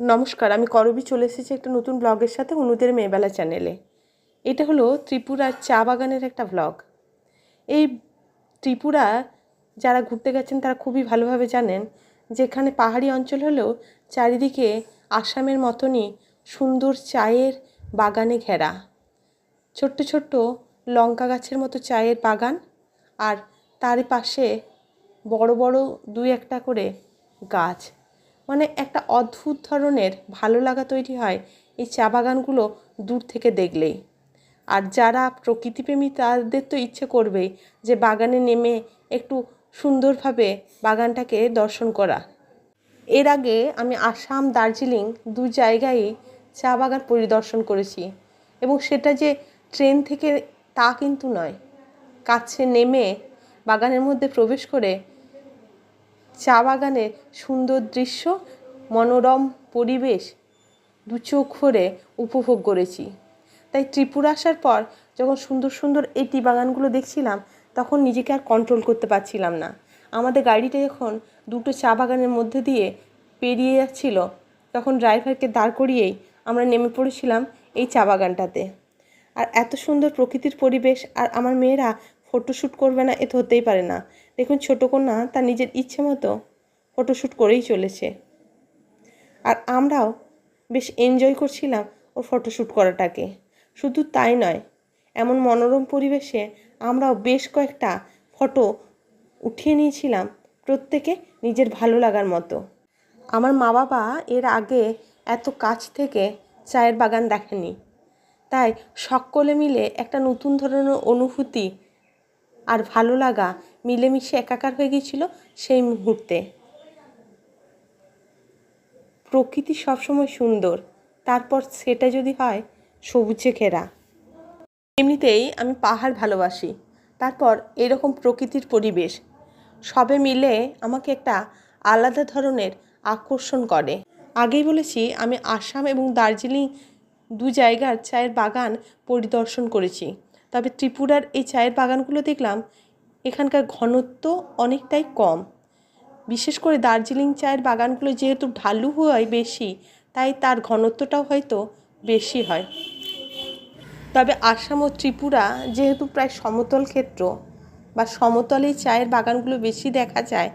নমস্কার, আমি করবি চলে এসেছি একটা নতুন ব্লগের সাথে অনুদের মেয়েবেলা চ্যানেলে এটা হলো ত্রিপুরার চা বাগানের একটা ব্লগ এই ত্রিপুরা, যারা ঘুরতে গেছেন তারা খুবই ভালোভাবে জানেন যে এখানে পাহাড়ি অঞ্চল হলেও চারিদিকে আসামের মতনই সুন্দর চায়ের বাগানে ঘেরা। ছোট্ট ছোট্ট লঙ্কা গাছের মতো চায়ের বাগান, আর তার পাশে বড় বড় দুই একটা করে গাছ। মানে একটা অদ্ভুত ধরনের ভালো লাগা তৈরি হয় এই চা বাগানগুলো দূর থেকে দেখলেই। আর যারা প্রকৃতিপ্রেমী তাদের তো ইচ্ছে করবেই যে বাগানে নেমে একটু সুন্দরভাবে বাগানটাকে দর্শন করা। এর আগে আমি আসাম, দার্জিলিং দু জায়গায় চা বাগান পরিদর্শন করেছি এবং সেটা যে ট্রেন থেকে তা কিন্তু নয়। কাছে নেমে বাগানের মধ্যে প্রবেশ করে চা বাগানের সুন্দর দৃশ্য, মনোরম পরিবেশ দু চোখ ভরে উপভোগ করেছি। তাই ত্রিপুরা আসার পর যখন সুন্দর সুন্দর এই টি বাগানগুলো দেখছিলাম, তখন নিজেকে আর কন্ট্রোল করতে পারছিলাম না। আমাদের গাড়িটা যখন দুটো চা বাগানের মধ্যে দিয়ে পেরিয়ে যাচ্ছিল। তখন ড্রাইভারকে দাঁড় করিয়েই আমরা নেমে পড়েছিলাম এই চা বাগানটাতে আর এত সুন্দর প্রকৃতির পরিবেশ আর আমার মেয়েরা ফটোশ্যুট করবে না, এ তো হতেই পারে না। দেখুন, ছোটো কন্যা তার নিজের ইচ্ছে মতো ফটোশ্যুট করেই চলেছে। আর আমরাও বেশ এনজয় করছিলাম ওর ফটোশ্যুট করাটাকে। শুধু তাই নয়, এমন মনোরম পরিবেশে আমরাও বেশ কয়েকটা ফটো উঠিয়ে নিয়েছিলাম প্রত্যেকে নিজের ভালো লাগার মতো। আমার মা বাবা এর আগে এত কাছ থেকে চায়ের বাগান দেখেনি। তাই সকলে মিলে একটা নতুন ধরনের অনুভূতি আর ভালো লাগা মিলেমিশে একাকার হয়ে গিয়েছিল সেই মুহূর্তে। প্রকৃতি সবসময় সুন্দর, তারপর সেটা যদি হয়, সবুজে ঘেরা। এমনিতেই আমি পাহাড় ভালোবাসি, তারপর এরকম প্রকৃতির পরিবেশ। সবে মিলে আমাকে একটা আলাদা ধরনের আকর্ষণ করে। আগেই বলেছি, আমি আসাম এবং দার্জিলিং দু জায়গার চায়ের বাগান পরিদর্শন করেছি। তবে ত্রিপুরার এই চায়ের বাগানগুলো দেখলাম, এখানকার ঘনত্ব অনেকটাই কম। বিশেষ করে দার্জিলিং চায়ের বাগানগুলো যেহেতু ঢালু হয় বেশি, তাই তার ঘনত্বটাও হয়তো বেশি হয়। তবে আসাম ও ত্রিপুরা যেহেতু প্রায় সমতল ক্ষেত্র বা সমতলেই চায়ের বাগানগুলো বেশি দেখা যায়,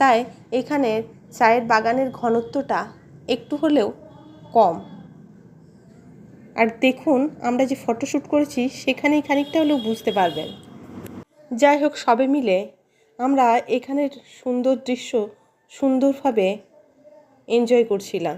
তাই এখানে চায়ের বাগানের ঘনত্বটা একটু হলেও কম। আর দেখুন, আমরা যে ফটোশ্যুট করেছি, সেখানেই খানিকটা হলেও বুঝতে পারবেন। যাই হোক, সবে মিলে আমরা এখানের সুন্দর দৃশ্য সুন্দরভাবে এনজয় করছিলাম।